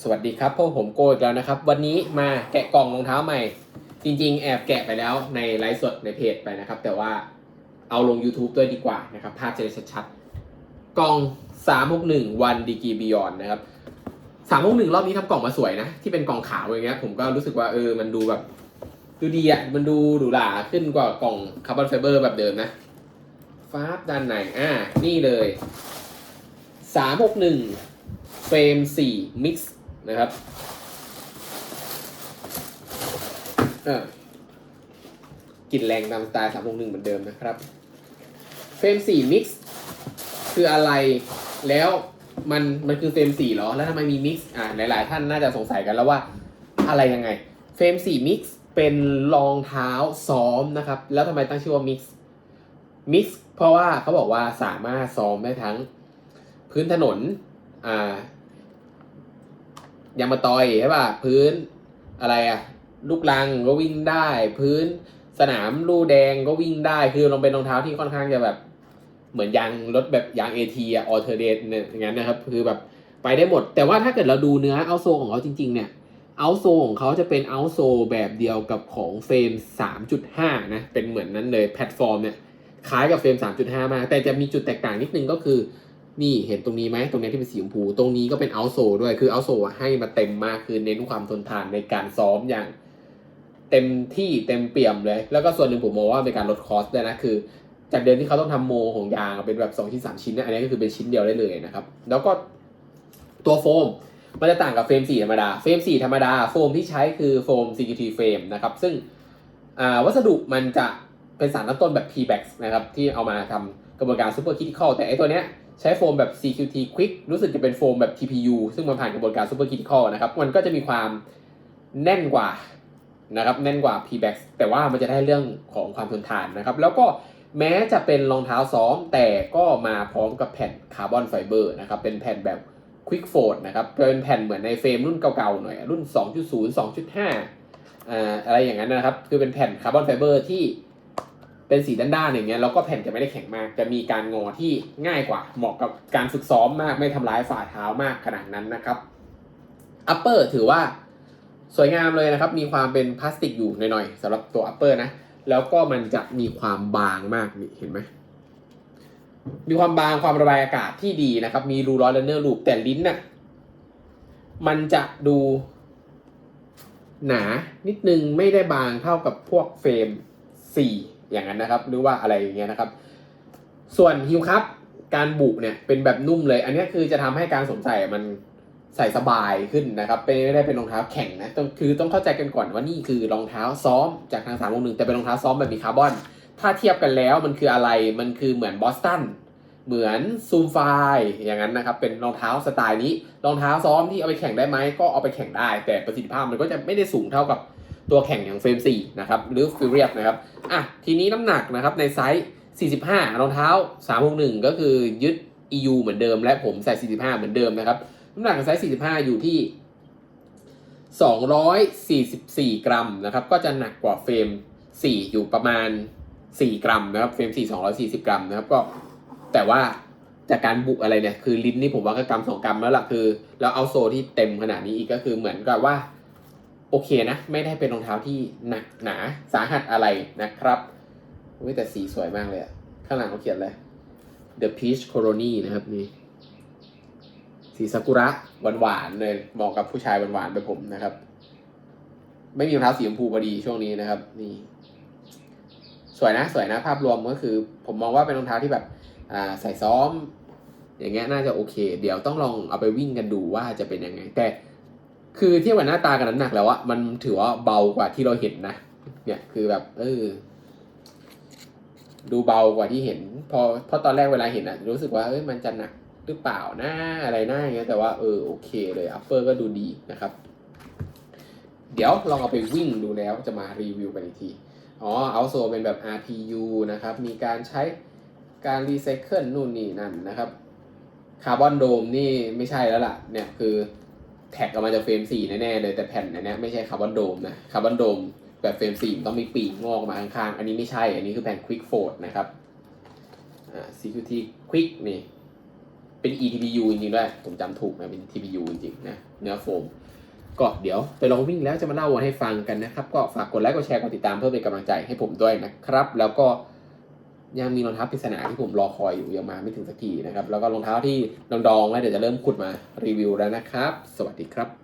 สวัสดีครับพวกผมโกอีกแล้วนะครับ วันนี้มาแกะกล่องรองเท้าใหม่ จริง ๆ แอบแกะไปแล้วในไลฟ์สดในเพจไปนะครับ แต่ว่าเอาลง YouTube ด้วยดีกว่านะครับ ภาพจะได้ชัดๆ กล่อง 361วันดีกีบิยอนนะครับ 361 รอบนี้ทำกล่องมาสวยนะ ที่เป็นกล่องขาวอย่างเงี้ยผมก็รู้สึกว่าเออมันดูแบบ ดูดีอะ มันดูหรูหราขึ้นกว่ากล่องคาร์บอนไฟเบอร์แบบเดิมนะฟ้าบด้านในอ่านี่เลย 361เฟรม4มิกซ์ นะครับกลิ่นแรงตามสไตล์361เหมือนเดิมนะครับ เฟรม4มิกซ์คืออะไรแล้วมันมันคือเฟรม4เหรอ แล้วทำไมมีมิกซ์อ่าหลายๆ ท่านน่าจะสงสัยกันแล้วว่าอะไรยังไง เฟรม4มิกซ์เป็นรองเท้าซ้อมนะครับ แล้วทำไมตั้งชื่อว่ามิกซ์มิกซ์เพราะว่าเขาบอกว่าสามารถซ้อมได้ทั้งพื้นถนนอ่า ยางมะตอยใช่ป่ะพื้นอะไรอะลูกลังก็วิ่งได้ พื้นสนามลู่แดงก็วิ่งได้คือลองเป็นรองเท้าที่ค่อนข้างจะแบบ เหมือนยางรถแบบยางเอทีอะออเทอร์เดนเนี่ยอย่างนั้นนะครับ คือแบบไปได้หมด แต่ว่าถ้าเกิดเราดูเนื้อเอาโซของเขาจริง ๆ เนี่ยเอาโซของเขาจะเป็นเอาโซแบบเดียวกับของเฟรม 3.5 นะ เป็นเหมือนนั้นเลยแพลตฟอร์มเนี่ยคล้ายกับเฟรม 3.5 มาก แต่จะมีจุดแตกต่างนิดนึงก็คือ นี่เห็นตรงนี้ไหมตรงนี้ที่เป็นสีชมพูตรงนี้ก็เป็นเอาโซด้วยคือเอาโซให้มาเต็มมากคือเน้นความทนทานในการซ้อมอย่าง เต็มที่เต็มเปี่ยมเลย แล้วก็ส่วนหนึ่งผมมองว่าเป็นการลดคอสด้วยนะคือจากเดิมที่เขาต้องทำโมของยางเป็นแบบ2ชิ้น3ชิ้นนี่ยอันนี้ก็คือเป็นชิ้นเดียวได้เลยนะครับ แล้วก็ตัวโฟมมันจะต่างกับเฟรม4ธรรมดา เฟรม4ธรรมดาโฟมที่ใช้คือโฟม CQT เฟรมนะครับ ซึ่งวัสดุมันจะเป็นสารตั้งต้นแบบ PBAX นะครับที่เอามาทำกระบวนการ Super Critical แต่ไอตัวเนี้ย ใช้โฟมแบบ CQT Quick รู้สึกจะเป็นโฟมแบบ TPU ซึ่งมันผ่านกระบวนการ Super Critical นะครับ มันก็จะมีความแน่นกว่านะครับ แน่นกว่า PBAX แต่ว่ามันจะได้เรื่องของความทนทานนะครับ แล้วก็แม้จะเป็นรองเท้าซ้อม แต่ก็มาพร้อมกับแผ่นคาร์บอนไฟเบอร์นะครับ เป็นแผ่นแบบ Quick Fold นะครับ เป็นแผ่นเหมือนในเฟรมรุ่นเก่าๆหน่อย รุ่น 2.0 2.5อ่าอะไรอย่างนั้นนะครับ คือเป็นแผ่นคาร์บอนไฟเบอร์ที่ เป็นสีด้านๆอย่างเงี้ยแล้วก็แผ่นจะไม่ได้แข็งมาก จะมีการงอที่ง่ายกว่า เหมาะกับการฝึกซ้อมมากไม่ทำร้ายฝ่าเท้ามากขนาดนั้นนะครับ Upper ถือว่าสวยงามเลยนะครับ มีความเป็นพลาสติกอยู่หน่อยๆสำหรับตัว Upper นะ แล้วก็มันจะมีความบางมากนี่เห็นไหมมีความบางความระบายอากาศที่ดีนะครับ มีรูร้อยและเนื้อรูปแต่ลิ้นน่ะมันจะดูหนานิดนึงไม่ได้บางเท่ากับพวกเฟรม4 อย่างนั้นนะครับ หรือว่าอะไรอย่างเงี้ยนะครับ ส่วนฮิวครับการบุเนี่ยเป็นแบบนุ่มเลย อันนี้คือจะทำให้การสวมใส่มันใส่สบายขึ้นนะครับเป็นไม่ได้เป็นรองเท้าแข็งนะต้องคือต้องเข้าใจกันก่อนว่านี่คือรองเท้าซ้อมจากทางสามวงหนึ่งแต่เป็นรองเท้าซ้อมแบบมีคาร์บอน ถ้าเทียบกันแล้วมันคืออะไรมันคือเหมือนบอสตันเหมือนซูมไฟอย่างนั้นนะครับ เป็นรองเท้าสไตล์นี้รองเท้าซ้อมที่เอาไปแข่งได้ไหมก็เอาไปแข่งได้ แต่ประสิทธิภาพมันก็จะไม่ได้สูงเท่ากับ ตัวแข่งอย่างเฟรม4นะครับหรือฟิเรียบนะครับอะทีนี้น้ำหนักนะครับในไซส์ 45 รองเท้า 361 ก็คือยึด EU เหมือนเดิม และผมใส่ 45 เหมือนเดิมนะครับน้ำหนักในไซส์ 45 อยู่ที่ 244 กรัมนะครับก็จะหนักกว่าเฟรม 4 อยู่ประมาณ 4 กรัมนะครับเฟรม 4 240 กรัมนะครับก็แต่ว่าจากการบุอะไรเนี่ยคือลิ้นนี่ผมว่าก็กรัม2กรัมแล้วล่ะคือแล้วเอาโซที่เต็มขนาดนี้อีกก็คือเหมือนกับว่า โอเคนะ ไม่ได้เป็นรองเท้าที่หนักหนาสาหัสอะไรนะครับอุ้ยแต่สีสวยมากเลยอะข้างหลังเขาเขียนเลย The Peach Colony นะครับนี่ สีซากุระหวานๆเลยเหมาะกับผู้ชายหวานๆแบบผมนะครับ ไม่มีรองเท้าสีชมพูพอดีช่วงนี้นะครับ นี่ สวยนะสวยนะภาพรวมก็คือ ผมมองว่าเป็นรองเท้าที่แบบอ่าใส่ซ้อม อย่างเงี้ยน่าจะโอเค เดี๋ยวต้องลองเอาไปวิ่งกันดูว่าจะเป็นยังไงแต่ คือเทียบกับหน้าตากับน้ำหนักแล้วอะมันถือว่าเบากว่าที่เราเห็นนะ เนี่ยคือแบบ เออ ดูเบากว่าที่เห็น พอพราะตอนแรกเวลาเห็นอะรู้สึกว่าเอ้ยมันจะหนักหรือเปล่านะอะไรหนะอย่างเงี้ยแต่ว่าเออโอเคเลยอัปเปอร์ก็ดูดีนะครับ เดี๋ยวลองเอาไปวิ่งดูแล้วจะมารีวิวกันอีกที อ๋อเอาโซเป็นแบบ RPU นะครับ มีการใช้การรีไซเคิลนู่นนี่นั่นนะครับ คาร์บอนโดมนี่ไม่ใช่แล้วล่ะ เนี่ยคือ แท็กออกมาจากเฟรม4แน่ๆเลยแต่แผ่นอันเนี้ยไม่ใช่คาร์บอนโดมนะคาร์บอนโดมแบบเฟรม4มันต้องมีปีกงอกออกมาข้างๆ อันนี้ไม่ใช่ อันนี้คือแผ่น Quick Fold นะครับอ่า CQT Quick นี่ เป็น eTPU จริงๆด้วย ผมจำถูกนะเป็น TPU จริงๆนะเนื้อโฟม ก็เดี๋ยวไปลองวิ่งแล้วจะมาเล่าให้ฟังกันนะครับ ก็ฝากกดไลค์กดแชร์กดติดตามเพื่อเป็นกำลังใจให้ผมด้วยนะครับ แล้วก็ ยังมีรองเท้าปริศนาที่ผมรอคอยอยู่ยังมาไม่ถึงสักทีนะครับ แล้วก็รองเท้าที่ดองๆแล้วเดี๋ยวจะเริ่มขุดมารีวิวแล้วนะครับ สวัสดีครับ